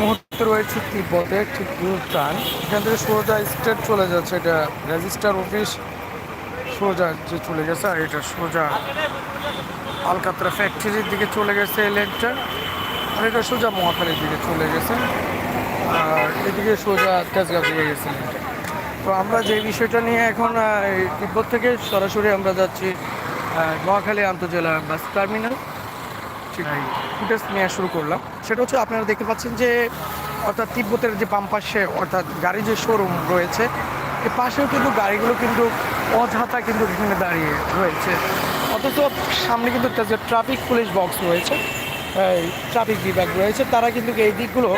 মুহূর্তে রয়েছে তিব্বতে ঠিক টান এখান থেকে সোজা স্টেট চলে যাচ্ছে এটা রেজিস্টার অফিস। সোজা যে চলে গেছে, আর এটা সোজা আলকাতরা ফ্যাক্টরির দিকে চলে গেছে এই আর এটা সোজা মহাখালীর দিকে চলে গেছে। আর এদিকে সোজা তেজগাঁ দিকে গেছে তো আমরা যে বিষয়টা নিয়ে এখন তিব্বত থেকে সরাসরি আমরা যাচ্ছি নোয়াখালী আন্তজেলা বাস টার্মিনাল। ফুটেজ নেওয়া শুরু করলাম। সেটা হচ্ছে আপনারা দেখতে পাচ্ছেন যে, অর্থাৎ তিব্বতের যে বাম পাশে, অর্থাৎ গাড়ির যে শোরুম রয়েছে এর পাশেও কিন্তু গাড়িগুলো কিন্তু অযথা কিন্তু এখানে দাঁড়িয়ে রয়েছে। অথচ সামনে কিন্তু ট্রাফিক পুলিশ বক্স রয়েছে ট্রাফিক বিভাগ রয়েছে, তারা কিন্তু এই দিকগুলো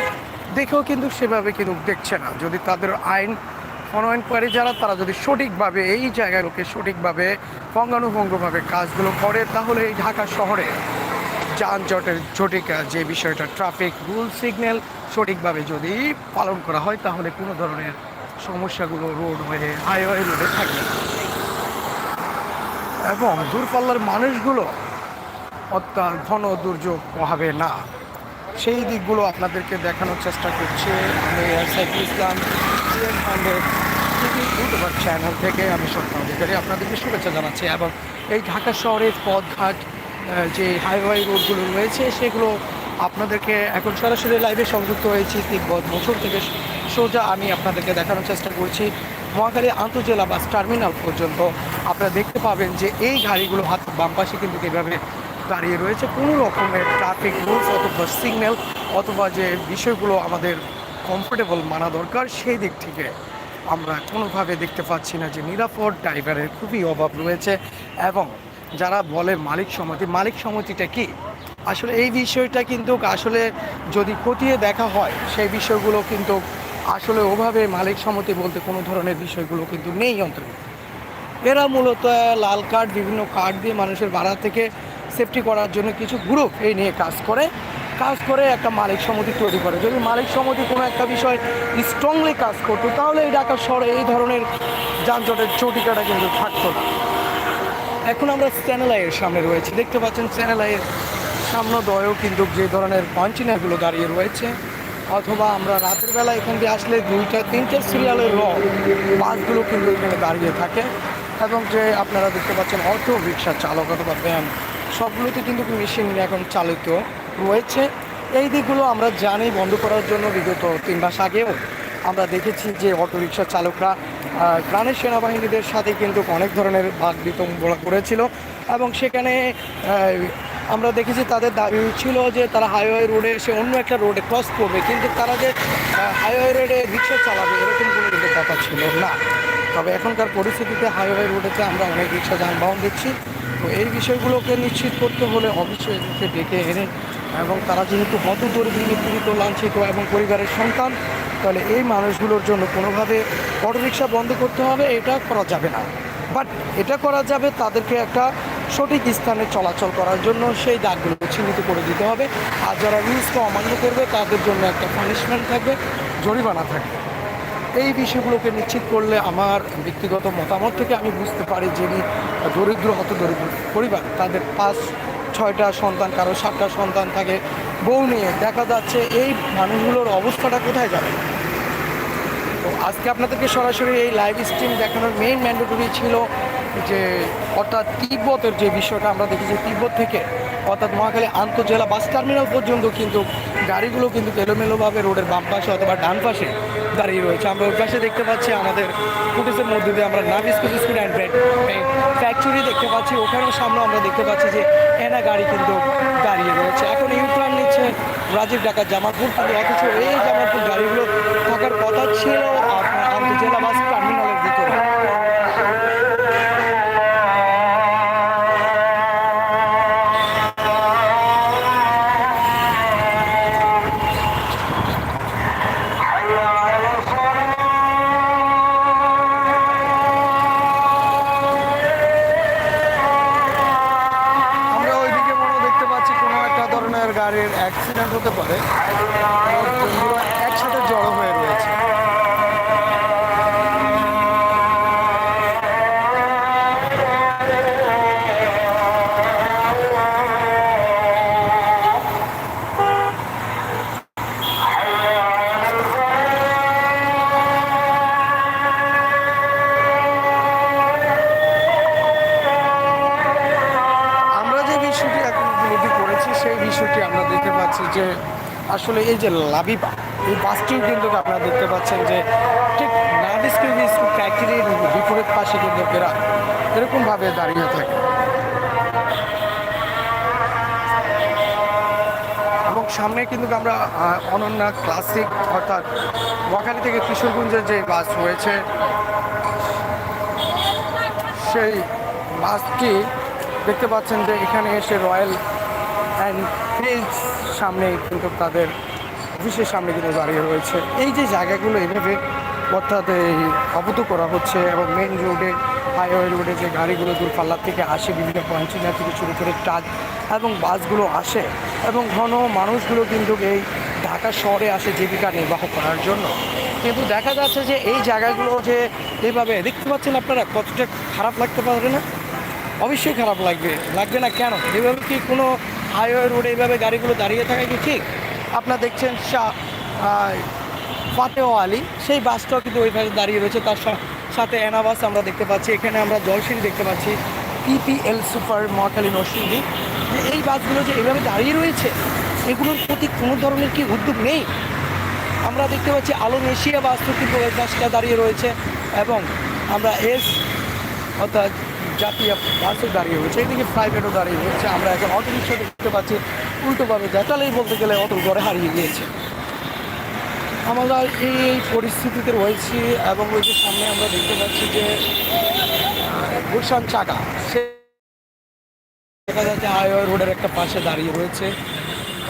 দেখেও কিন্তু সেভাবে কিন্তু দেখছে না। যদি তাদের আইন প্রণয়নকারী যারা, তারা যদি সঠিকভাবে এই জায়গাগুলোকে সঠিকভাবে পঙ্গানুভঙ্গভাবে কাজগুলো করে, তাহলে এই ঢাকা শহরে যানজটের জটিকা যে বিষয়টা ট্রাফিক রুল সিগন্যাল সঠিকভাবে যদি পালন করা হয়, তাহলে কোনো ধরনের সমস্যাগুলো রোড হয়ে হাইওয়ে রোডে থাকে এবং দূরপাল্লার মানুষগুলো অত্যন্ত ঘন দুর্যোগ হবে না। সেই দিকগুলো আপনাদেরকে দেখানোর চেষ্টা করছি। আমি সাইফুল ইসলাম ইউটিউবার চ্যানেল থেকে আমি সত্য অধিকারী। আপনাদেরকে শুভেচ্ছা জানাচ্ছি। এবং এই ঢাকা শহরের পথঘাট যে হাইওয়ে রোডগুলো রয়েছে, সেগুলো আপনাদেরকে এখন সরাসরি লাইভে সংযুক্ত হয়েছি। তিব্বত বছর থেকে সোজা আমি আপনাদেরকে দেখানোর চেষ্টা করছি। মহাখালী আন্তজেলা বাস টার্মিনাল পর্যন্ত আপনারা দেখতে পাবেন যে এই গাড়িগুলো হাত বাম পাশে কিন্তু এভাবে দাঁড়িয়ে রয়েছে। কোনো রকমের ট্রাফিক রুলস অথবা সিগন্যাল অথবা যে বিষয়গুলো আমাদের কমফোর্টেবল মানা দরকার, সেই দিক থেকে আমরা কোনোভাবে দেখতে পাচ্ছি না যে নিরাপদ ড্রাইভারের খুবই অভাব রয়েছে এবং যারা বলে মালিক সমিতি, মালিক সমিতিটা কি? আসলে এই বিষয়টা কিন্তু আসলে যদি খতিয়ে দেখা হয়, সেই বিষয়গুলো কিন্তু আসলে ওভাবে মালিক সমিতি বলতে কোনো ধরনের বিষয়গুলো কিন্তু নেই অন্তর্ভুক্ত এরা মূলত লাল কার্ড, বিভিন্ন কার্ড দিয়ে মানুষের ভাড়া থেকে সেফটি করার জন্য কিছু গ্রুপ এই নিয়ে কাজ করে। কাজ করে একটা মালিক সমিতি তৈরি করে। যদি মালিক সমিতি কোনো একটা বিষয় স্ট্রংলি কাজ করতো, তাহলে এই ঢাকা শহরে এই ধরনের যানজটের চটিকাটা কিন্তু থাকতো না। এখন আমরা চ্যানেলাইয়ের সামনে রয়েছি। দেখতে পাচ্ছেন চ্যানেলাইয়ের সামনে দয়েও কিন্তু যে ধরনের কন্টেনারগুলো দাঁড়িয়ে রয়েছে। অথবা আমরা রাতের বেলা এখান দিয়ে আসলে দুইটা, তিনটে সিরিয়ালের র বাসগুলো কিন্তু এখানে দাঁড়িয়ে থাকে। এবং যে আপনারা দেখতে পাচ্ছেন অটো রিক্সা চালক অথবা ভ্যান, সবগুলোতে কিন্তু মেশিন এখন চালিত রয়েছে। এই দিকগুলো আমরা জানি বন্ধ করার জন্য বিগত তিন মাস আগেও আমরা দেখেছি যে অটোরিকশা চালকরা প্রাণের সেনাবাহিনীদের সাথে কিন্তু অনেক ধরনের ভাগ বিতম্বনা করেছিল এবং সেখানে আমরা দেখেছি তাদের দাবি ছিল যে তারা হাইওয়ে রোডে এসে অন্য একটা রোডে ক্রস করবে, কিন্তু তারা যে হাইওয়ে রোডে রিক্সা চালাবে এরকম কোনো কিন্তু কথা ছিল না। তবে এখনকার পরিস্থিতিতে হাইওয়ে রোডেতে আমরা অনেক রিক্সা যানবাহন দেখছি। তো এই বিষয়গুলোকে নিশ্চিত করতে হলে এদেরকে ডেকে এনে, এবং তারা যেহেতু হত দরিদ্র লাঞ্ছিত এবং পরিবারের সন্তান তাহলে এই মানুষগুলোর জন্য কোনোভাবে অটোরিকশা বন্ধ করতে হবে, এটা করা যাবে না। বাট এটা করা যাবে তাদেরকে একটা সঠিক স্থানে চলাচল করার জন্য, সেই দাগগুলো চিহ্নিত করে দিতে হবে। আর যারা রুলসকে অমান্য করবে, তাদের জন্য একটা পানিশমেন্ট থাকবে, জরিমানা থাকবে। এই বিষয়গুলোকে নিশ্চিত করলে আমার ব্যক্তিগত মতামত থেকে আমি বুঝতে পারি যিনি দরিদ্র, হত দরিদ্র পরিবার, তাদের পাঁচ, ছয়টা সন্তান, কারও সাতটা সন্তান থাকে, বউ নিয়ে দেখা যাচ্ছে এই মানুষগুলোর অবস্থাটা কোথায় যাবে? আজকে আপনাদেরকে সরাসরি এই লাইভ স্ট্রিম দেখানোর মেইন ম্যান্ডেটরি ছিল যে অর্থাৎ তিব্বতের যে বিষয়টা আমরা দেখেছি, তিব্বত থেকে অর্থাৎ মহাখালী আন্তজেলা বাস টার্মিনাল পর্যন্ত কিন্তু গাড়িগুলো কিন্তু এলোমেলোভাবে রোডের বাম পাশে অথবা ডান পাশে দাঁড়িয়ে রয়েছে। আমরা ওই পাশে দেখতে পাচ্ছি আমাদের ফুটেজের মধ্যে দিয়ে আমরা নাভিস্কুল স্কুল অ্যান্ড ব্রেড ফ্যাক্টরি দেখতে পাচ্ছি। ওখানেও সামনে আমরা দেখতে পাচ্ছি যে এনা গাড়ি কিন্তু দাঁড়িয়ে রয়েছে। এখন ইউটার্ন নিচ্ছে রাজীব ঢাকা জামালপুর কিন্তু অথচ এই জামালপুর গাড়িগুলো থাকার কথা ছিল এই যে লাবিবা, এই বাসটিও কিন্তু আপনারা দেখতে পাচ্ছেন যে ঠিক স্কুল ফ্যাক্টরির বিপরীত পাশে কিন্তু এরা এরকমভাবে দাঁড়িয়ে থাকে। এবং সামনে কিন্তু আমরা অনন্যা ক্লাসিক অর্থাৎ বখালি থেকে কিশোরগঞ্জের যে বাস রয়েছে, সেই বাসটি দেখতে পাচ্ছেন যে এখানে এসে রয়্যাল অ্যান্ড সামনে কিন্তু তাদের অফিসের সামনে কিন্তু দাঁড়িয়ে রয়েছে। এই যে জায়গাগুলো এইভাবে অর্থাৎ এই অবত করা হচ্ছে এবং মেন রোডে হাইওয়ে রোডে যে গাড়িগুলো দূরপাল্লার থেকে আসে, বিভিন্ন পঞ্চিনা থেকে শুরু করে ট্রাক এবং বাসগুলো আসে এবং ঘন মানুষগুলো কিন্তু এই ঢাকা শহরে আসে জীবিকা নির্বাহ করার জন্য। কিন্তু দেখা যাচ্ছে যে এই জায়গাগুলো যে এইভাবে দেখতে পাচ্ছেন আপনারা কতটা খারাপ লাগতে পারে না? অবশ্যই খারাপ লাগবে। লাগবে না কেন? এভাবে কি কোনো হাইওয়ে রোডে এইভাবে গাড়িগুলো দাঁড়িয়ে থাকা কি ঠিক? আপনারা দেখছেন শাহ ফাতেহ আলী। সেই বাসটাও কিন্তু ওই পাশে দাঁড়িয়ে রয়েছে। তার সাথে এনা বাস আমরা দেখতে পাচ্ছি। এখানে আমরা জলসিঁড়ি দেখতে পাচ্ছি। PPL super Mahakali Narsingdi. যে এই বাসগুলো যে এইভাবে দাঁড়িয়ে রয়েছে, এগুলোর প্রতি কোনো ধরনের কি উদ্যোগ নেই? আমরা দেখতে পাচ্ছি আলো এশিয়া বাসও কিন্তু ওই বাসটা দাঁড়িয়ে রয়েছে এবং আমরা এস অর্থাৎ জাতীয় বাসও দাঁড়িয়ে রয়েছে। এদিকে প্রাইভেটও দাঁড়িয়ে রয়েছে। আমরা এখন অটো রিক্সা দেখতে পাচ্ছি। উল্টোভাবে যাটালেই বলতে গেলে অটো ঘরে হারিয়ে গিয়েছে। আমরা এই পরিস্থিতিতে রয়েছি এবং ওই যে সামনে আমরা দেখতে পাচ্ছি যে গুলশান চাকা, সে দেখা যাচ্ছে হাইওয়ে রোডের একটা পাশে দাঁড়িয়ে রয়েছে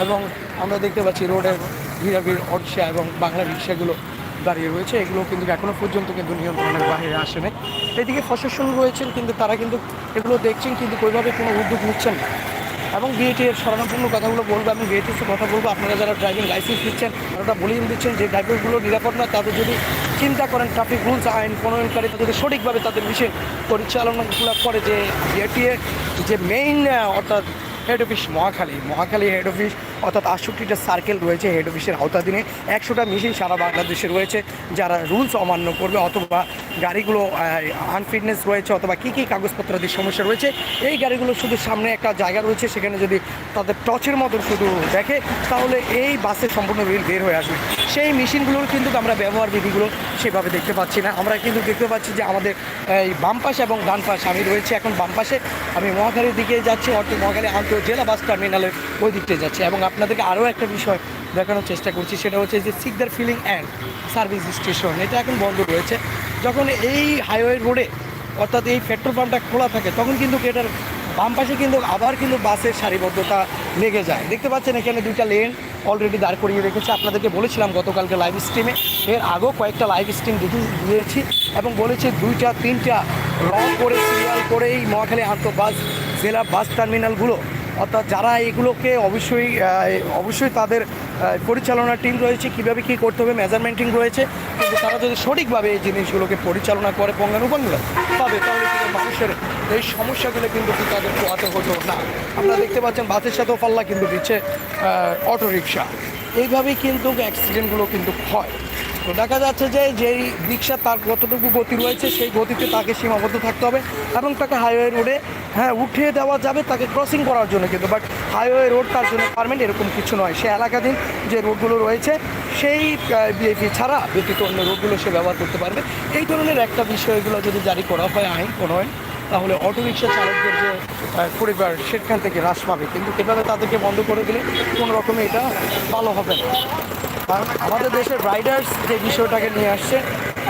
এবং আমরা দেখতে পাচ্ছি রোডের ভিড়াভিড় অটসা এবং বাংলা রিক্সাগুলো দাঁড়িয়ে রয়েছে। এগুলো কিন্তু এখনও পর্যন্ত কিন্তু নিয়ন্ত্রণের বাইরে আসেনি। এদিকে প্রশাসন রয়েছেন, কিন্তু তারা কিন্তু এগুলো দেখছেন, কিন্তু ওইভাবে কোনো উদ্যোগ নিচ্ছেন না। এবং বিএটি এর কথাগুলো বলব, আমি বিএটির কথা বলব। আপনারা যারা ড্রাইভিং লাইসেন্স দিচ্ছেন তারা বলিয়ে দিচ্ছেন যে ড্রাইভারগুলো নিরাপদ না তাদের যদি চিন্তা করেন ট্রাফিক রুলস আইন, প্রণয়নকারী তাদের সঠিকভাবে তাদের বিষয়ে পরিচালনাগুলো করে যে বিএটিএর যে মেইন অর্থাৎ head office Mohakhali. Mohakhali head office অর্থাৎ আটষট্টিটা সার্কেল রয়েছে হেড অফিসের আওতাধীনে। একশোটা মেশিন সারা বাংলাদেশে রয়েছে, যারা রুলস অমান্য করবে অথবা গাড়িগুলো আনফিটনেস রয়েছে অথবা কী কী কাগজপত্রাদির সমস্যা রয়েছে, এই গাড়িগুলো শুধু সামনে একটা জায়গা রয়েছে, সেখানে যদি তাদের টর্চের মতো শুধু দেখে, তাহলে এই বাসের সম্পূর্ণ বিল বের হয়ে আসবে। সেই মেশিনগুলোর কিন্তু আমরা ব্যবহার বিধিগুলো সেভাবে দেখতে পাচ্ছি না। আমরা কিন্তু দেখতে পাচ্ছি যে আমাদের, এই বাম পাশে এবং ডান পাশে আমি রয়েছে। এখন বাম পাশে আমি মহাখালীর দিকে যাচ্ছি, অর্থাৎ মহাখালী আন্তঃ জেলা বাস টার্মিনালের ওই দিকতে যাচ্ছে। এবং আপনাদেরকে আরও একটা বিষয় দেখানোর চেষ্টা করছি, সেটা হচ্ছে যে Sikdar filling and service station. এটা এখন বন্ধ রয়েছে। যখন এই হাইওয়ে রোডে, অর্থাৎ এই পেট্রোল পাম্পটা খোলা থাকে, তখন কিন্তু এটার বাম পাশে কিন্তু আবার কিন্তু বাসের সারিবদ্ধতা লেগে যায়। দেখতে পাচ্ছেন এখানে দুইটা লেন অলরেডি দাঁড় করিয়ে রেখেছে। আপনাদেরকে বলেছিলাম গতকালকে লাইভ স্ট্রিমে এর আগেও কয়েকটা লাইভ স্ট্রিম দেখে দিয়েছি এবং বলেছি দুইটা, তিনটা র করে সিরিয়াল করে এই মহাখালী আন্তঃবাস জেলা বাস টার্মিনালগুলো অর্থাৎ যারা এগুলোকে অবশ্যই অবশ্যই তাদের পরিচালনা টিম রয়েছে, কীভাবে কী করতে হবে মেজারমেন্ট টিম রয়েছে, কিন্তু তারা যদি সঠিকভাবে এই জিনিসগুলোকে পরিচালনা করে পঙ্গানুপঙ্গা তবে তাহলে কিন্তু মানুষের এই সমস্যাগুলো কিন্তু তাদের পোহাতে হতো না। আপনারা দেখতে পাচ্ছেন, বাসের সাথেও পাল্লা কিন্তু দিচ্ছে অটো রিক্সা এইভাবেই কিন্তু অ্যাক্সিডেন্টগুলো কিন্তু হয়। তো দেখা যাচ্ছে যে যেই রিক্সা তার কতটুকু গতি রয়েছে, সেই গতিতে তাকে সীমাবদ্ধ থাকতে হবে এবং তাকে হাইওয়ে রোডে হ্যাঁ উঠিয়ে দেওয়া যাবে তাকে ক্রসিং করার জন্য কিন্তু। বাট হাইওয়ে রোড তার জন্য পারমেন্ট এরকম কিছু নয়। সে এলাকাধীন যে রোডগুলো রয়েছে, সেই বিএপি ছাড়া ব্যতীত অন্য রোডগুলো সে ব্যবহার করতে পারবে। এই ধরনের একটা বিষয়গুলো যদি জারি করা হয়, আইন প্রণয়ন, তাহলে অটোরিকশা চালকদের যে পরিবার, সেখান থেকে হ্রাস পাবে। কিন্তু এভাবে তাদেরকে বন্ধ করে দিলে কোনো রকমে এটা ভালো হবে না। কারণ আমাদের দেশের রাইডার্স যে বিষয়টাকে নিয়ে আসছে,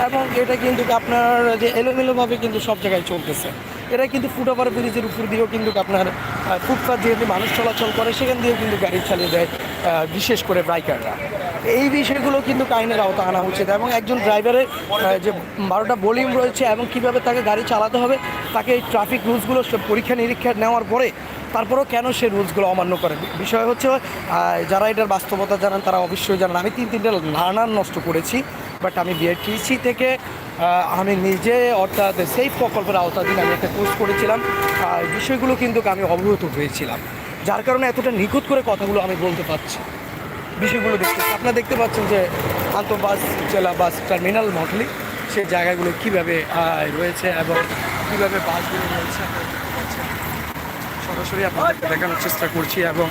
এবং এটা কিন্তু আপনার যে এলোমেলোভাবে কিন্তু সব জায়গায় চলতেছে। এটা কিন্তু ফুটওভার ব্রিজের উপর দিয়েও কিন্তু আপনার ফুটপাথ দিয়ে মানুষ চলাচল করে, সেখান দিয়েও কিন্তু গাড়ি চালিয়ে দেয় বিশেষ করে বাইকাররা। এই বিষয়গুলো কিন্তু আইনের আওতা আনা উচিত এবং একজন ড্রাইভারের যে বারোটা বোলিং রয়েছে এবং কীভাবে তাকে গাড়ি চালাতে হবে, তাকে এই ট্রাফিক রুলসগুলো পরীক্ষা নিরীক্ষা নেওয়ার পরে তারপরেও কেন সে রুলসগুলো অমান্য করে? বিষয় হচ্ছে যারা এটার বাস্তবতা জানেন, তারা অবশ্যই জানেন। আমি তিন তিনটা লার্নার নষ্ট করেছি বাট আমি বিআরটিসি থেকে আমি নিজে, অর্থাৎ সেই প্রকল্পের আওতাধীন আমি একটা কোর্স করেছিলাম। বিষয়গুলো কিন্তু আমি অবগত হয়েছিলাম। যার কারণে এতটা নিখুঁত করে কথাগুলো আমি বলতে পারছি। বিষয়গুলো দেখতে আপনারা দেখতে পাচ্ছেন যে আন্তঃবাস জেলা বাস টার্মিনাল মডেলি সেই জায়গাগুলো কীভাবে রয়েছে এবং কীভাবে বাসগুলো রয়েছে। সরাসরি আপনাদেরকে দেখানোর চেষ্টা করছি এবং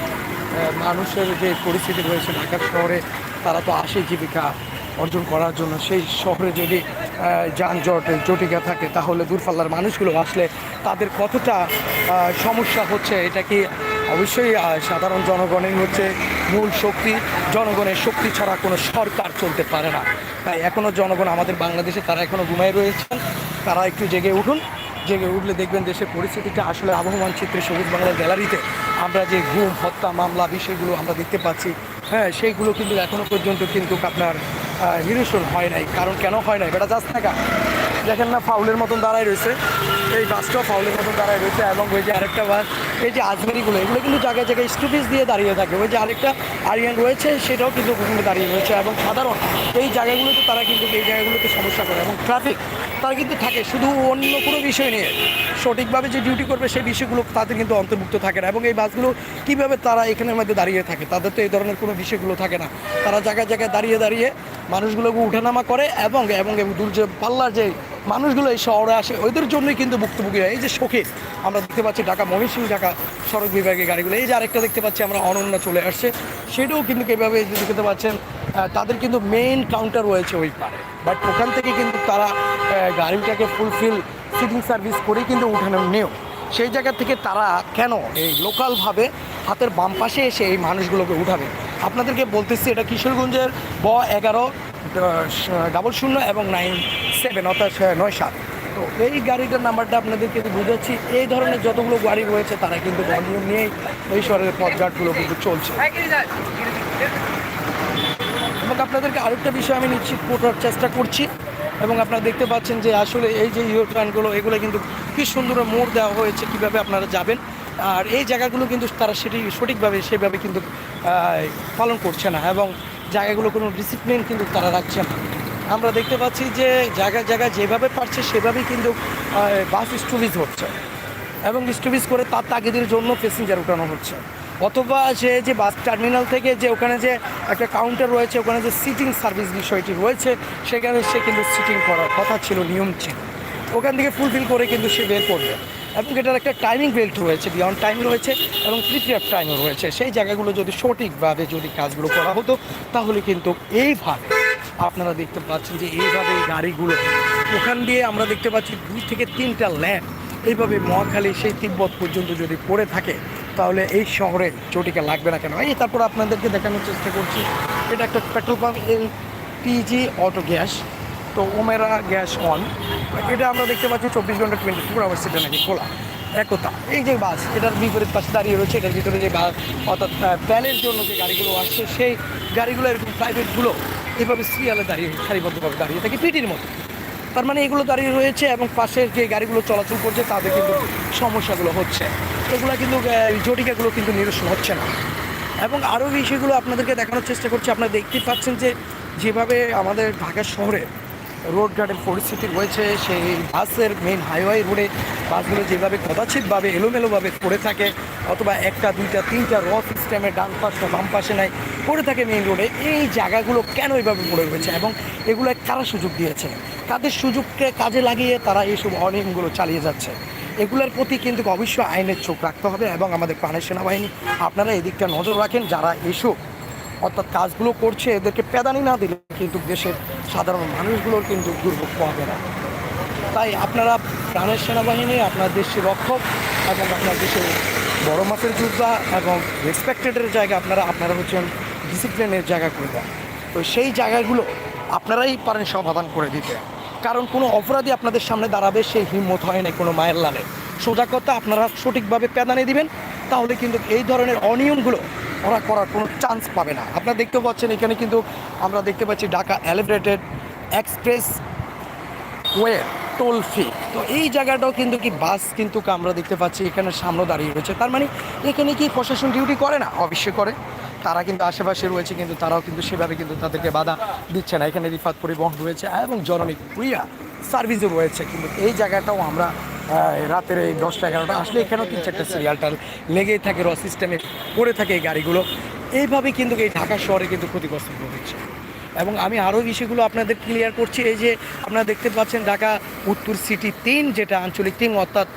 মানুষের যে পরিস্থিতি রয়েছে ঢাকা শহরে, তারা তো আসে জীবিকা অর্জন করার জন্য। সেই শহরে যদি যানজট জটিকা থাকে, তাহলে দূরপাল্লার মানুষগুলো আসলে তাদের কতটা সমস্যা হচ্ছে, এটা কি অবশ্যই সাধারণ জনগণের হচ্ছে মূল শক্তি। জনগণের শক্তি ছাড়া কোনো সরকার চলতে পারে না। তাই এখনও জনগণ আমাদের বাংলাদেশে, তারা এখনও ঘুমায় রয়েছেন। তারা একটু জেগে উঠুন। জেগে উঠলে দেখবেন দেশের পরিস্থিতিটা আসলে আবহমান চিত্রে সবুজ বাংলার গ্যালারিতে। আমরা যে ঘুম, হত্যা, মামলা, বিষয়গুলো আমরা দেখতে পাচ্ছি হ্যাঁ সেইগুলো কিন্তু এখনও পর্যন্ত কিন্তু আপনার নিরসন হয় নাই। কারণ কেন হয় নাই? বেটা, যাস থাকা দেখেন না, ফাউলের মতন দাঁড়ায় রয়েছে। এই বাসটাও ফাউলের মতন দাঁড়ায় রয়েছে এবং ওই যে আরেকটা বাস, এই যে আজমেরিগুলো, এগুলো কিন্তু জায়গায় জায়গায় স্টুপিস দিয়ে দাঁড়িয়ে থাকে। ওই যে আরেকটা আরিয়ান রয়েছে, সেটাও কিন্তু ওখানে দাঁড়িয়ে রয়েছে এবং সাধারণ এই জায়গাগুলোতে তারা কিন্তু এই জায়গাগুলোতে সমস্যা করে এবং ট্রাফিক তারা কিন্তু থাকে, শুধু অন্য কোনো বিষয় নিয়ে। সঠিকভাবে যে ডিউটি করবে সেই বিষয়গুলো তাদের কিন্তু অন্তর্ভুক্ত থাকে না এবং এই বাসগুলো কীভাবে তারা এখানের মধ্যে দাঁড়িয়ে থাকে, তাদের তো এই ধরনের কোনো বিষয়গুলো থাকে না। তারা জায়গায় জায়গায় দাঁড়িয়ে দাঁড়িয়ে মানুষগুলোকে উঠানামা করে এবং এবং দূর যে পাল্লার যে মানুষগুলো এই শহরে আসে, ওদের জন্যই কিন্তু ভুক্তভোগী হয়। এই যে শোকের, আমরা দেখতে পাচ্ছি ঢাকা ময়মনসিং ঢাকা সড়ক বিভাগের গাড়িগুলো। এই যে আরেকটা দেখতে পাচ্ছি আমরা, অনন্য চলে আসছে। সেটাও কিন্তু এভাবে দেখতে পাচ্ছেন তাদের কিন্তু মেইন কাউন্টার রয়েছে ওই পারে। বাট ওখান থেকে কিন্তু তারা গাড়িটাকে ফুলফিল সিটিং সার্ভিস করেই কিন্তু উঠানো নিয়েও সেই জায়গা থেকে তারা কেন এই লোকালভাবে হাতের বাম পাশে এসে এই মানুষগুলোকে উঠাবে? আপনাদেরকে বলতেছি, এটা কিশোরগঞ্জের ব এগারো ডাবল শূন্য এবং নাইন সেভেন অর্থাৎ নয়, সাত। তো এই গাড়িটার নাম্বারটা আপনাদেরকে বুঝাচ্ছি, এই ধরনের যতগুলো গাড়ি রয়েছে, তারা কিন্তু গণিয়ম নিয়েই এই শহরের পথঘাটগুলো কিন্তু চলছে। এবং আপনাদেরকে আরেকটা বিষয় আমি নিশ্চিত করার চেষ্টা করছি, এবং আপনারা দেখতে পাচ্ছেন যে আসলে এই যে ইউটার্নগুলো এগুলো কিন্তু কি সুন্দর মোড় দেওয়া হয়েছে, কীভাবে আপনারা যাবেন, আর এই জায়গাগুলো কিন্তু তারা সেটি সঠিকভাবে, সেভাবে কিন্তু পালন করছে না, এবং জায়গাগুলো কোনো ডিসিপ্লিন কিন্তু তারা রাখছে না। আমরা দেখতে পাচ্ছি যে জায়গায় জায়গায় যেভাবে পারছে সেভাবেই কিন্তু বাস স্টপিজ হচ্ছে। এবং স্টপিজ করে তার তাগিদের জন্য প্যাসেঞ্জার উঠানো হচ্ছে। অথবা সে যে বাস টার্মিনাল থেকে যে ওখানে যে একটা কাউন্টার রয়েছে, ওখানে যে সিটিং সার্ভিস বিষয়টি রয়েছে, সেখানে সে কিন্তু সিটিং করার কথা ছিল, নিয়ম ছিল। ওখান থেকে ফুলফিল করে কিন্তু সে বের করবে। এবং এটার একটা টাইমিং বেল্ট রয়েছে বিয়ন্ড টাইম রয়েছে এবং প্রিপেয়ার টাইমও রয়েছে। সেই জায়গাগুলো যদি সঠিকভাবে যদি কাজগুলো করা হতো, তাহলে কিন্তু এইভাবে আপনারা দেখতে পাচ্ছেন যে এইভাবে এই গাড়িগুলো, ওখান দিয়ে আমরা দেখতে পাচ্ছি দুই থেকে তিনটা ল্যাম্প এইভাবে মহাখালী সেই তিব্বত পর্যন্ত যদি পড়ে থাকে, তাহলে এই শহরে চটিকা লাগবে না কেন? এই তারপর আপনাদেরকে দেখানোর চেষ্টা করছি, এটা একটা petrol pump, L PG auto gas, তো ওমেরা গ্যাস অন। এটা আমরা দেখতে পাচ্ছি চব্বিশ ঘণ্টা টোয়েন্টি ফোর আওয়ার্স সেটা নাকি খোলা। একতা, এই যে বাস, এটার বিপরীত পাশে দাঁড়িয়ে রয়েছে, এটার ভিতরে যে বাস, অর্থাৎ প্যানের জন্য যে গাড়িগুলো আসছে, সেই গাড়িগুলো এরকম প্রাইভেটগুলো এভাবে সিরিয়ালে দাঁড়িয়ে, সারিবদ্ধভাবে দাঁড়িয়ে থাকে, পিটির মতো। তার মানে এগুলো দাঁড়িয়ে রয়েছে এবং পাশের যে গাড়িগুলো চলাচল করছে তাদের কিন্তু সমস্যাগুলো হচ্ছে। এগুলো কিন্তু জটিকাগুলো কিন্তু নিরসন হচ্ছে না। এবং আরও বিষয়গুলো আপনাদেরকে দেখানোর চেষ্টা করছি। আপনারা দেখতেই পাচ্ছেন যে, যেভাবে আমাদের ঢাকা শহরে রোড ঘাটের পরিস্থিতি রয়েছে, সেই বাসের মেন হাইওয়ে রোডে বাসগুলো যেভাবে কদাচিতভাবে এলোমেলোভাবে পড়ে থাকে, অথবা একটা, দুইটা, তিনটা র সিস্টেমে ডান পাশে বাম পাশে নেয় পড়ে থাকে মেইন রোডে এই জায়গাগুলো কেন এইভাবে পড়ে রয়েছে এবং এগুলো কারা সুযোগ দিয়েছে? তাদের সুযোগকে কাজে লাগিয়ে তারা এইসব অনিয়মগুলো চালিয়ে যাচ্ছে? এগুলোর প্রতি কিন্তু অবশ্যই আইনের চোখ রাখতে হবে এবং আমাদের প্রাণের সেনাবাহিনী, আপনারা এদিকটা নজর রাখেন, যারা এসব অর্থাৎ কাজগুলো করছে, এদেরকে পেদানি না দিলে কিন্তু দেশের সাধারণ মানুষগুলোর কিন্তু দুর্ভোগ পাবে না। তাই আপনারা প্রাণের সেনাবাহিনী, আপনার দেশের রক্ষক এবং আপনার দেশের বড় মাপের যোদ্ধা এবং রেসপেক্টেডের জায়গা আপনারা আপনারা হচ্ছেন ডিসিপ্লিনের জায়গা করে দেন। তো সেই জায়গাগুলো আপনারাই পারেন সমাধান করে দিতে। কারণ কোনো অপরাধী আপনাদের সামনে দাঁড়াবে সেই হিম্মত হয় না কোনো মায়ের লালে। সোজা কথা, আপনারা সঠিকভাবে পেদানি দিবেন, তাহলে কিন্তু এই ধরনের অনিয়মগুলো ওরা করার কোনো চান্স পাবে না। আপনারা দেখতে পাচ্ছেন, এখানে কিন্তু আমরা দেখতে পাচ্ছি Dhaka elevated expressway toll fee তো এই জায়গাটাও কিন্তু কি বাস কিন্তু আমরা দেখতে পাচ্ছি, এখানে সামনে দাঁড়িয়ে রয়েছে। তার মানে এখানে কি প্রশাসন ডিউটি করে না? অবশ্যই করে। তারা কিন্তু আশেপাশে রয়েছে, কিন্তু তারাও কিন্তু সেভাবে কিন্তু তাদেরকে বাধা দিচ্ছে না। এখানে রিফাত পরিবহন রয়েছে এবং জননী কুইয়া সার্ভিসও রয়েছে। কিন্তু এই জায়গাটাও আমরা রাতের এই দশটা এগারোটা আসলে এখানেও তিন চারটা সিরিয়ালটা লেগেই থাকে র সিস্টেমে পড়ে থাকে এই গাড়িগুলো। এইভাবে কিন্তু এই ঢাকা শহরে কিন্তু ক্ষতিগ্রস্ত হচ্ছে। এবং আমি আরও বিষয়গুলো আপনাদের ক্লিয়ার করছি, এই যে আপনারা দেখতে পাচ্ছেন ঢাকা উত্তর সিটি তিন, যেটা আঞ্চলিক তিন, অর্থাৎ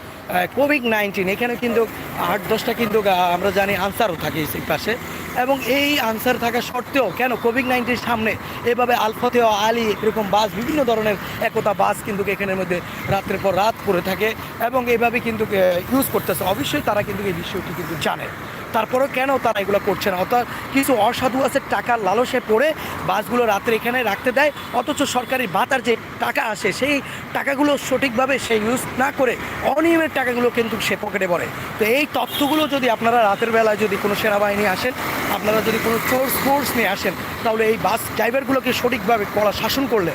কোভিড নাইন্টিন এখানে কিন্তু আট, দশটা কিন্তু আমরা জানি আনসারও থাকে এই পাশে। এবং এই আনসার থাকা সত্ত্বেও কেন কোভিড নাইন্টিন সামনে এভাবে আলফাতে আলী এরকম বাস, বিভিন্ন ধরনের একতা বাস কিন্তু এখানের মধ্যে রাত্রের পর রাত করে থাকে এবং এভাবে কিন্তু ইউজ করতেছে। অবশ্যই তারা কিন্তু এই বিষয়টি কিন্তু জানে। তারপরেও কেন তারা এগুলো করছে না? অর্থাৎ কিছু অসাধু আছে টাকার লালসে পড়ে বাসগুলো রাত্রে এখানে রাখতে দেয়, অথচ সরকারি ভাতার যে টাকা আসে, সেই টাকাগুলো সঠিকভাবে সে ইউজ না করে অনিয়মের টাকাগুলো কিন্তু সে পকেটে পড়ে তো এই তথ্যগুলো যদি আপনারা রাতের বেলায় যদি কোনো সেনাবাহিনী আসেন, আপনারা যদি কোনো ফোর্স ফোর্স নিয়ে আসেন, তাহলে এই বাস ড্রাইভারগুলোকে সঠিকভাবে কড়া শাসন করলে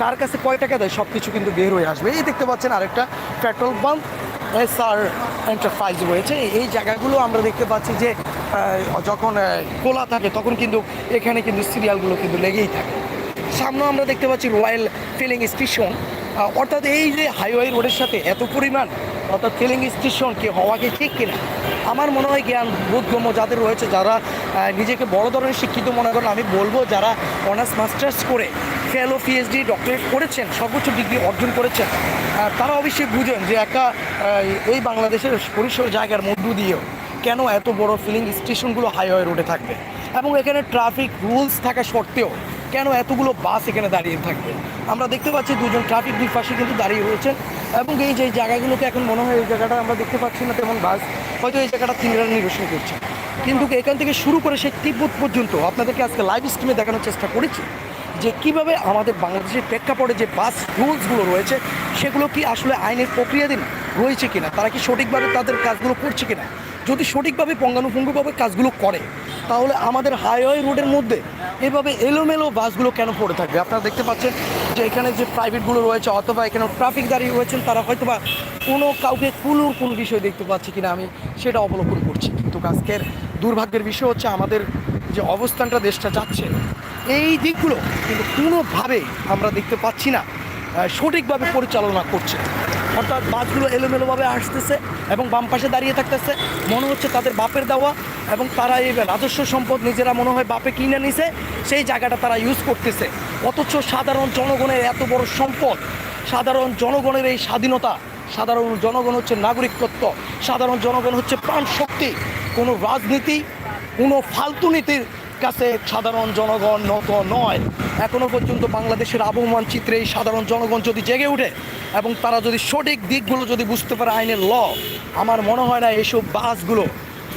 কার কাছে কয় টাকা দেয়? সব কিছু কিন্তু বের হয়ে আসবে। এই দেখতে পাচ্ছেন আরেকটা পেট্রোল পাম্প। এসআর এন্টারপ্রাইজ রয়েছে। এই জায়গাগুলো আমরা দেখতে পাচ্ছি যে যখন খোলা থাকে, তখন কিন্তু এখানে কিন্তু সিরিয়ালগুলো কিন্তু লেগেই থাকে। সামনেও আমরা দেখতে পাচ্ছি রয়্যাল ফিলিং স্টেশন অর্থাৎ এই যে হাইওয়ে রোডের সাথে এত পরিমাণ, অর্থাৎ ফিলিং স্টেশন কি হওয়া কি ঠিক কিনা? আমার মনে হয় জ্ঞান, বোধগম্য যাদের রয়েছে, যারা নিজেকে বড় ধরনের শিক্ষিত মনে করেন, আমি বলব যারা অনার্স মাস্টার্স করে ফেলো পিএইচডি ডক্টরেট করেছেন, সর্বোচ্চ ডিগ্রি অর্জন করেছেন তারা অবশ্যই বুঝেন যে একটা এই বাংলাদেশের পরিসর জায়গার মধ্য দিয়েও কেন এত বড় ফিলিং স্টেশনগুলো হাইওয়ে রোডে থাকবে? এবং এখানে ট্রাফিক রুলস থাকা সত্ত্বেও কেন এতগুলো বাস এখানে দাঁড়িয়ে থাকবে? আমরা দেখতে পাচ্ছি দুজন ট্রাফিক দুই পাশে কিন্তু দাঁড়িয়ে রয়েছেন, এবং এই যে জায়গাগুলোকে এখন মনে হয় এই জায়গাটা আমরা দেখতে পাচ্ছি না তেমন বাস হয়তো এই জায়গাটা তিনরা নিরসন করছে। কিন্তু এখান থেকে শুরু করে সেই তিব্বত পর্যন্ত আপনাদেরকে আজকে লাইভ স্ট্রিমে দেখানোর চেষ্টা করেছি। যে কীভাবে আমাদের বাংলাদেশের প্রেক্ষাপটে যে বাস রুলসগুলো রয়েছে, সেগুলো কি আসলে আইনের প্রক্রিয়াধীন রয়েছে কিনা? তারা কি সঠিকভাবে তাদের কাজগুলো করছে কিনা? যদি সঠিকভাবে পঙ্গানুপঙ্গুভাবে কাজগুলো করে, তাহলে আমাদের হাইওয়ে রোডের মধ্যে এভাবে এলোমেলো বাসগুলো কেন পড়ে থাকবে? আপনারা দেখতে পাচ্ছেন যে এখানে যে প্রাইভেটগুলো রয়েছে, অথবা এখানে ট্রাফিক দাঁড়িয়ে রয়েছেন, তারা হয়তো বা কোনো কাউকে কুলোর কোনো বিষয় দেখতে পাচ্ছি কিনা, আমি সেটা অবলোকন করছি। কিন্তু আজকের দুর্ভাগ্যের বিষয় হচ্ছে আমাদের যে অবস্থানটা দেশটা যাচ্ছে এই দিকগুলো কিন্তু কোনোভাবেই আমরা দেখতে পাচ্ছি না সঠিকভাবে পরিচালনা করছে। অর্থাৎ বাসগুলো এলোমেলোভাবে আসতেছে এবং বাম পাশে দাঁড়িয়ে থাকতেছে। মনে হচ্ছে তাদের বাপের দেওয়া এবং তারা এই রাজস্ব সম্পদ নিজেরা মনে হয় বাপে কিনে নিছে, সেই জায়গাটা তারা ইউজ করতেছে। অথচ সাধারণ জনগণের এত বড় সম্পদ, সাধারণ জনগণের এই স্বাধীনতা, সাধারণ জনগণ হচ্ছে নাগরিকত্ব, সাধারণ জনগণ হচ্ছে প্রাণ শক্তি কোনো রাজনীতি, কোনো ফালতু নীতির কাছে সাধারণ জনগণ নত নয়। এখনও পর্যন্ত বাংলাদেশের আবহমান চিত্রে এই সাধারণ জনগণ যদি জেগে ওঠে এবং তারা যদি সঠিক দিকগুলো যদি বুঝতে পারে আইনের ল, আমার মনে হয় না এইসব বাসগুলো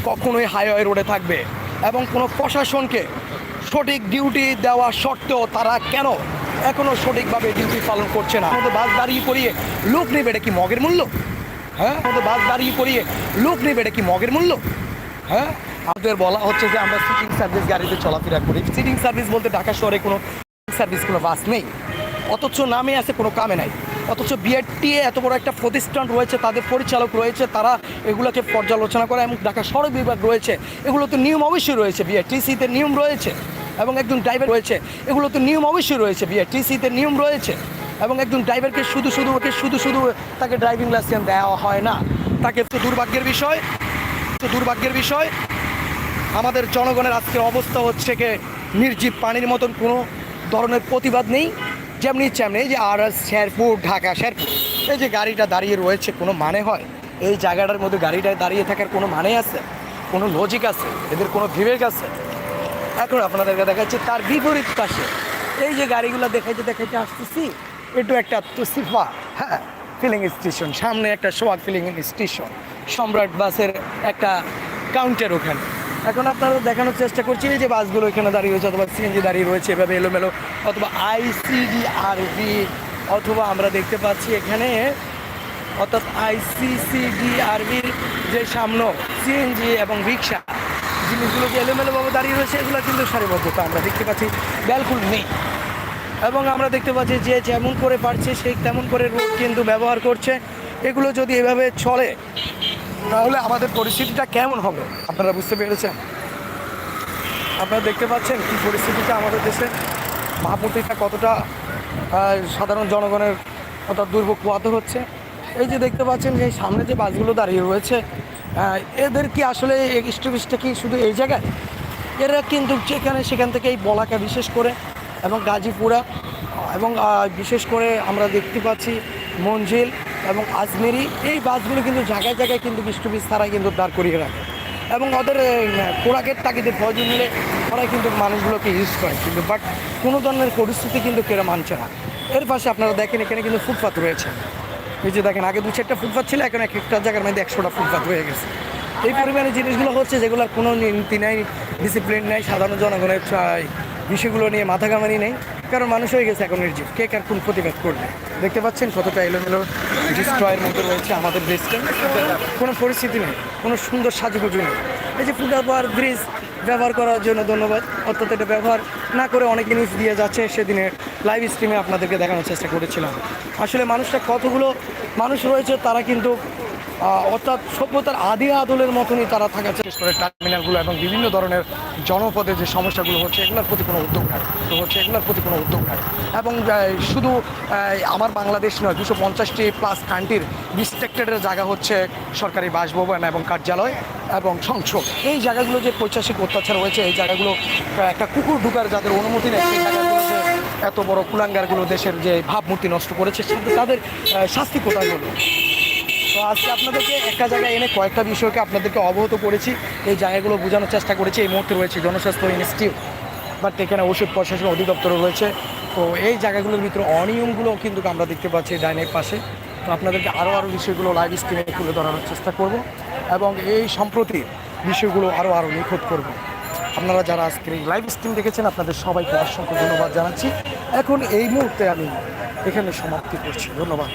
কখনোই হাইওয়ে রোডে থাকবে। এবং কোনো প্রশাসনকে সঠিক ডিউটি দেওয়া সত্ত্বেও তারা কেন এখনও সঠিকভাবে ডিউটি পালন করছে না? আমাদের বাস দাঁড়িয়ে করিয়ে লোক নেবে এটা কি মগের মূল্য? হ্যাঁ? আমাদের বাস দাঁড়িয়ে করিয়ে লোক নেবে এটা কি মগের মূল্য? হ্যাঁ? আমাদের বলা হচ্ছে যে আমরা সিটিং সার্ভিস গাড়িতে চলাফেরা করি। সিটিং সার্ভিস বলতে ঢাকা শহরে কোনো সার্ভিস কোনো বাস নেই। অথচ নামে আছে কোনো কামে নাই। অথচ বিআরটিএ এত বড় একটা প্রতিষ্ঠান রয়েছে, তাদের পরিচালক রয়েছে, তারা এগুলোকে পর্যালোচনা করে এবং ঢাকা সড়ক বিভাগ রয়েছে। এগুলো তো নিয়ম অবশ্যই রয়েছে বিআরটিসিতে নিয়ম রয়েছে এবং একজন ড্রাইভার রয়েছে। এগুলো তো নিয়ম অবশ্যই রয়েছে বিআরটিসিতে নিয়ম রয়েছে এবং একজন ড্রাইভারকে শুধু শুধু ওকে শুধু শুধু তাকে ড্রাইভিং লাইসেন্স দেওয়া হয় না। তাকে তো দুর্ভাগ্যের বিষয়। দুর্ভাগ্যের বিষয়। আমাদের জনগণের আজকের অবস্থা হচ্ছে কি, নির্জীব পানির মতন, কোনো ধরনের প্রতিবাদ নেই। যেমনি এই যে আর শেরপুর, ঢাকা, শেরপুর, এই যে গাড়িটা দাঁড়িয়ে রয়েছে, কোনো মানে হয়? এই জায়গাটার মধ্যে গাড়িটা দাঁড়িয়ে থাকার কোনো মানে আছে? কোনো লজিক আছে? এদের কোনো বিবেক আছে? এখন আপনাদেরকে দেখাচ্ছি, তার বিপরীত পাশে এই যে গাড়িগুলো দেখাইতে দেখাইতে আসতেছি, একটু একটা তুসিফা হ্যাঁ? ফিলিং স্টেশন সামনে একটা সোয়াগ ফিলিং স্টেশন সম্রাট বাসের একটা কাউন্টার ওখানে। এখন আপনারা দেখানোর চেষ্টা করছি যে বাসগুলো এখানে দাঁড়িয়ে রয়েছে, অথবা সিএনজি দাঁড়িয়ে রয়েছে, এভাবে এলোমেলো, অথবা আইসিডিআরবি অথবা আমরা দেখতে পাচ্ছি এখানে, অর্থাৎ আইসিসিডিআরবির যে সামনে সিএনজি এবং রিক্সা, জিনিসগুলো যে এলোমেলোভাবে দাঁড়িয়ে রয়েছে, এগুলো কিন্তু সারিবদ্ধতা আমরা দেখতে পাচ্ছি বিলকুল নেই। এবং আমরা দেখতে পাচ্ছি যে যেমন করে পারছে, সেই তেমন করে রোড কিন্তু ব্যবহার করছে। এগুলো যদি এভাবে চলে, তাহলে আমাদের পরিস্থিতিটা কেমন হবে? আপনারা বুঝতে পেরেছেন? আপনারা দেখতে পাচ্ছেন কি পরিস্থিতিটা আমাদের দেশে? ভাবমূর্তিটা কতটা সাধারণ জনগণের কত দুর্ভোগ পোয়াতে হচ্ছে? এই যে দেখতে পাচ্ছেন যে সামনে যে বাসগুলো দাঁড়িয়ে রয়েছে এদের কি আসলে স্টপিসটা কি শুধু এই জায়গায়? এরা কিন্তু যেখানে সেখান থেকে এই বলাকা বিশেষ করে এবং গাজীপুরা এবং বিশেষ করে আমরা দেখতে পাচ্ছি মঞ্জিল এবং আজমেরি। এই বাসগুলো কিন্তু জায়গায় জায়গায় কিন্তু বৃষ্টি ছাড়াই কিন্তু দাঁড় করিয়ে রাখে। এবং ওদের খোরাকের তাগিদে প্রয়োজন হলে ওরা কিন্তু মানুষগুলোকে ইউজ করে কিন্তু বাট কোনো ধরনের পরিস্থিতি কিন্তু কেরা মানছে না। এর পাশে আপনারা দেখেন, এখানে কিন্তু ফুটপাথ রয়েছে। এই যে দেখেন, আগে দু চারটা ফুটপাথ ছিল, এখন এক একটা জায়গার মধ্যে একশোটা ফুটপাথ হয়ে গেছে। এই পরিমাণে জিনিসগুলো হচ্ছে যেগুলোর কোনো নীতি নাই ডিসিপ্লিন নাই, সাধারণ জনগণের বিষয়গুলো নিয়ে মাথা কামানি নেই। কারণ মানুষ হয়ে গেছে এখন নির্জীব। কে কার কোন প্রতিবাদ করবে? দেখতে পাচ্ছেন কতটা এলোমেলো ডিস্ট্রয়ের মধ্যে রয়েছে আমাদের দেশটা কোনো পরিস্থিতি নেই, কোনো সুন্দর সাজুগুজু নেই। এই যে ফুটবল ব্রিজ ব্যবহার করার জন্য ধন্যবাদ। অর্থাৎ এটা ব্যবহার না করে অনেক জিনিস দিয়ে যাচ্ছে। সেদিনে লাইভ স্ট্রিমে আপনাদেরকে দেখানোর চেষ্টা করেছিলাম। আসলে মানুষটা কতগুলো মানুষ রয়েছে তারা কিন্তু অর্থাৎ সভ্যতার আদি আদলের মতনই তারা থাকার চেষ্টা করে টার্মিনালগুলো এবং বিভিন্ন ধরনের জনপদে যে সমস্যাগুলো হচ্ছে, এগুলোর প্রতি কোনো উদ্যোগ নাই। তো হচ্ছে এগুলোর প্রতি কোনো উদ্যোগ নাই। এবং শুধু আমার বাংলাদেশ নয়, দুশো পঞ্চাশটি প্লাস কান্ট্রির রিস্ট্রিক্টেডের জায়গা হচ্ছে সরকারি বাসভবন এবং কার্যালয় এবং সংসদ। এই জায়গাগুলো যে পৈশাসিক অত্যাচার হয়েছে, এই জায়গাগুলো একটা কুকুর ঢুকার যাদের অনুমতি নেই, সেই এত বড় কুলাঙ্গারগুলো দেশের যে ভাবমূর্তি নষ্ট করেছে তাদের শাস্তি কোথায় হলো তো আজকে আপনাদেরকে একটা জায়গায় এনে কয়েকটা বিষয়কে আপনাদেরকে অবগত করেছি। এই জায়গাগুলো বোঝানোর চেষ্টা করেছি। এই মুহূর্তে রয়েছে জনস্বাস্থ্য ইনস্টিটিউট, বাট এখানে ওষুধ প্রশাসন অধিদপ্তর রয়েছে। তো এই জায়গাগুলোর ভিতরে অনিয়মগুলো কিন্তু আমরা দেখতে পাচ্ছি ডাইনের পাশে। তো আপনাদেরকে আরও আরও বিষয়গুলো লাইভ স্ক্রিনে তুলে ধরানোর চেষ্টা করব এবং এই সম্প্রতি বিষয়গুলো আরও আরও নিখুঁত করব। আপনারা যারা আজকের এই লাইভ স্ট্রিম দেখেছেন, আপনাদের সবাইকে অসংখ্য ধন্যবাদ জানাচ্ছি। এখন এই মুহূর্তে আমি এখানে সমাপ্তি করছি। ধন্যবাদ।